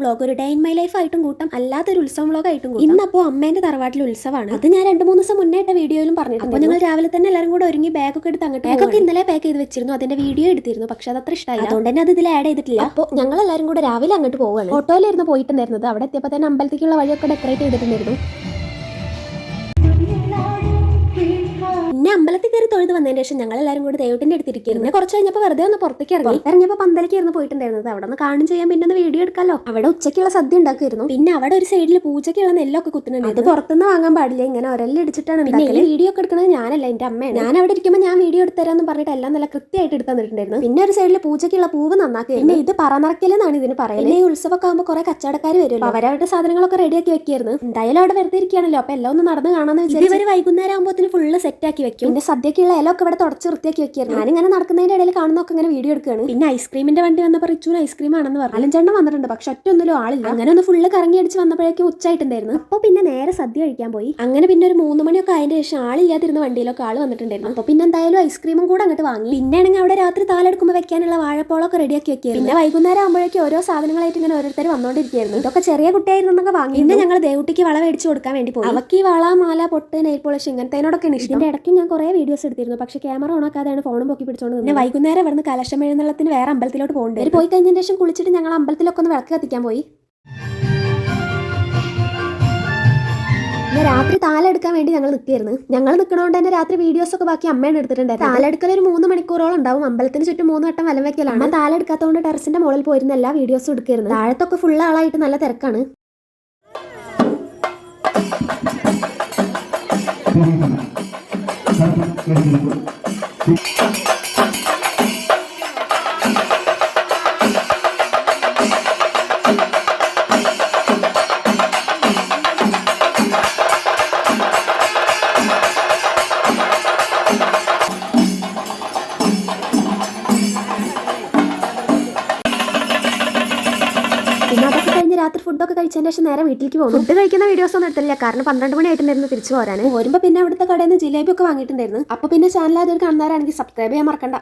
Vlog ഒരു day in my life ആയിട്ടും കൂട്ടം അല്ലാത്തൊരു ഉത്സവം വ്ളോഗ് ആയിട്ടും കൂട്ടാം. ഇന്നപ്പോൾ അമ്മേന്റെ തറവാട്ടിൽ ഉത്സവമാണ്. അത് ഞാൻ രണ്ട് മൂന്ന് ദിവസം മുന്നേ ഇട്ട വീഡിയോയിലും പറഞ്ഞിട്ടുണ്ട്. അപ്പോൾ ഞങ്ങൾ രാവിലെ തന്നെ എല്ലാവരും കൂടെ ഒരുങ്ങി ബാഗൊക്കെ എടുത്ത് അങ്ങോട്ട് ബാഗൊക്കെ ഇന്നലെ പാക്ക് ചെയ്ത് വെച്ചിരുന്നു. അതിന്റെ വീഡിയോ എടുത്തിരുന്നു. പക്ഷെ അത് അത്ര ഇഷ്ടമായി അതുകൊണ്ട് തന്നെ അത് ഇതിൽ ആഡ് ചെയ്തിട്ടില്ല. അപ്പോൾ ഞങ്ങൾ എല്ലാവരും കൂടെ രാവിലെ അങ്ങോട്ട് പോവുകയാണ് ഓട്ടോയിലായിരുന്നു പോയിട്ടുണ്ടായിരുന്നത്. അവിടെ എത്തിയപ്പോൾ തന്നെ അമ്പലത്തേക്കുള്ള വഴിയൊക്കെ ഡെക്കറേറ്റ് ചെയ്തിട്ടുണ്ടായിരുന്നു. പിന്നെ അമ്പലത്തിൽ കയറി തൊഴുത് വന്നതിന് ശേഷം ഞങ്ങൾ എല്ലാവരും കൂടി ദൈവത്തിന്റെ അടുത്തിരിക്കുന്നു കുറച്ച് കഴിഞ്ഞപ്പോൾ വെറുതെ ഒന്ന് പുറത്തേക്ക് ഇറങ്ങി. ഇറങ്ങിയപ്പോൾ പന്തലേക്കായിരുന്നു പോയിട്ടുണ്ടായിരുന്നത്. അവിടെ ഒന്ന് കാണും ചെയ്യാൻ പിന്നെ ഒന്ന് വീഡിയോ എടുക്കാലോ. അവിടെ ഉച്ചയ്ക്കുള്ള സദ്യ ഉണ്ടാക്കിയിരുന്നു പിന്നെ അവിടെ ഒരു സൈഡിൽ പൂജയ്ക്കുള്ള നെല്ലൊക്കെ കുത്തുന്നുണ്ട്. അത് പുറത്തുനിന്ന് വാങ്ങാൻ പാടില്ല. ഇങ്ങനെ ഒരല്ലിടിച്ചിട്ടാണ് പിന്നെ ഈ വീഡിയോ ഒക്കെ എടുക്കുന്നത് ഞാനല്ല എന്റെ അമ്മയാണ്. ഞാൻ അവിടെ ഇരിക്കുമ്പോൾ ഞാൻ വീഡിയോ എടുത്തരാന്ന് പറഞ്ഞിട്ട് എല്ലാം നല്ല കൃത്യമായിട്ട് എടുത്തു തന്നിട്ടുണ്ടായിരുന്നു. പിന്നെ ഒരു സൈഡിൽ പൂജയ്ക്കുള്ള പൂവ് നന്നാക്കി പിന്നെ ഇത് പറന്നറക്കലെന്നാണ് ഇതിന് പറയുന്നത്. ഈ ഉത്സവമൊക്കെ ആകുമ്പോൾ കുറെ കച്ചവടക്കാർ വരുമല്ലോ. അവരവരുടെ സാധനങ്ങളൊക്കെ റെഡിയാക്കി വെക്കായിരുന്നു. എന്തായാലും അവിടെ വെറുതെ ഇരിക്കുകയാണല്ലോ. അപ്പൊ എല്ലാം ഒന്ന് നടന്ന് കാണാന്ന് വിചാരിച്ചു ഇവർ വൈകുന്നേരം ആകുമ്പോൾ ഫുള്ള് സെറ്റ് ആക്കി വെക്കും. പിന്നെ സദ്യക്കുള്ള ഇലൊക്കെ ഇവിടെ തുടച്ച് വൃത്തിയാക്കി വെക്കായിരുന്നു ഞാനിങ്ങനെ നടക്കുന്നതിന്റെ ഇടയിൽ കാണുന്നൊക്കെ ഇങ്ങനെ വീഡിയോ എടുക്കുകയാണ്. പിന്നെ ഐസ്ക്രീമിന്റെ വണ്ടി വന്നപ്പോൾ റിച്ചൂന് ഐസ്ക്രീം ആണെന്ന് പറഞ്ഞു. അലഞ്ചെണ്ണം വന്നിട്ടുണ്ട് പക്ഷെ ഒറ്റ ഒന്നിലും ആളില്ല. അങ്ങനെ ഒന്ന് ഫുള്ള് കറങ്ങി അടിച്ച് വന്നപ്പോഴേക്കും ഉച്ചയായിട്ടുണ്ടായിരുന്നു. അപ്പോൾ പിന്നെ നേരെ സദ്യ കഴിക്കാൻ പോയി. അങ്ങനെ പിന്നെ ഒരു മൂന്ന് മണിയൊക്കെ അതിന്റെ ശേഷം ആളില്ലാതിരുന്ന വണ്ടിയിലൊക്കെ ആൾ വന്നിട്ടുണ്ടായിരുന്നു. അപ്പോൾ പിന്നെ എന്തായാലും ഐസ്ക്രീമും കൂടെ അങ്ങോട്ട് വാങ്ങി. പിന്നെ ആണെങ്കിൽ അവിടെ രാത്രി താലെടുക്കുമ്പോൾ വെക്കാനുള്ള വാഴപ്പോളൊക്കെ റെഡിയാക്കി വെക്കായിരുന്നു പിന്നെ വൈകുന്നേരം ആകുമ്പോഴേക്കും ഓരോ സാധനങ്ങളായിട്ട് ഇങ്ങനെ ഓരോരുത്തർ വന്നുകൊണ്ടിരിക്കുകയായിരുന്നു ഇതൊക്കെ ചെറിയ കുട്ടിയായിരുന്നൊക്കെ വാങ്ങി. പിന്നെ ഞങ്ങൾ ദേവുട്ടിക്ക് വള മേടിച്ചു കൊടുക്കാൻ വേണ്ടി പോയി. അവക്ക് ഈ വള മാല പൊട്ട് നെയിൽ പോളിഷ് ഇങ്ങനത്തേനോടൊക്കെ ഇഷ്ടം. ഇടയ്ക്ക് ഞാൻ കുറേ വീഡിയോസ് എടുത്തിരുന്നു. പക്ഷെ ക്യാമറ ഓണാക്കാതെയാണ് ഫോണും പൊക്കി പിടിച്ചോണ്ട്. പിന്നെ വൈകുന്നേരം ഇവിടുന്ന് കലശം എഴുന്നള്ളത്തിന് വേറെ അമ്പലത്തിലോട്ട് പോകുന്നുണ്ട് പോയി കഴിഞ്ഞതിന് ശേഷം കുളിച്ചിട്ട് ഞങ്ങൾ അമ്പലത്തിലൊക്കെ ഒന്ന് വിളക്ക് കത്തിക്കാൻ പോയി. പിന്നെ രാത്രി താലെടുക്കാൻ വേണ്ടി ഞങ്ങൾ നിൽക്കുകയായിരുന്നു. ഞങ്ങൾ നിൽക്കണോണ്ട് തന്നെ രാത്രി വീഡിയോസ് ഒക്കെ ബാക്കി അമ്മയാണ് എടുത്തിട്ടുണ്ടായിരുന്നു താലെടുക്കൽ ഒരു മൂന്ന് മണിക്കൂറോളം ഉണ്ടാവും. അമ്പലത്തിന് ചുറ്റും മൂന്ന് വട്ടം വലം വെക്കലാണ്. അമ്മ താലെടുക്കാത്തതുകൊണ്ട് ടെറസിന്റെ മുകളിൽ പോയിരുന്ന എല്ലാ വീഡിയോസും എടുക്കായിരുന്നു താഴത്തൊക്കെ ഫുൾ ആളായിട്ട് നല്ല തിരക്കാണ്. പിന്നെ രാത്രി ഫുഡൊക്കെ കഴിച്ചതിന് ശേഷം നേരെ വീട്ടിലേക്ക് പോകും ഫുഡ് കഴിക്കുന്ന വീഡിയോസ് ഒന്നും എടുത്തില്ല കാരണം പന്ത്രണ്ട് മണി ആയിട്ടുണ്ടായിരുന്നു തിരിച്ചു പോരാൻ വരുമ്പോൾ പിന്നെ അവിടുത്തെ കടയിൽ നിന്ന് ജിലേബി ഒക്കെ വാങ്ങിയിട്ടുണ്ടായിരുന്നു. അപ്പോൾ പിന്നെ ചാനൽ അതൊരു കാണുന്നവരാണെങ്കിൽ സബ്സ്ക്രൈബ് ചെയ്യാൻ മറക്കണ്ട.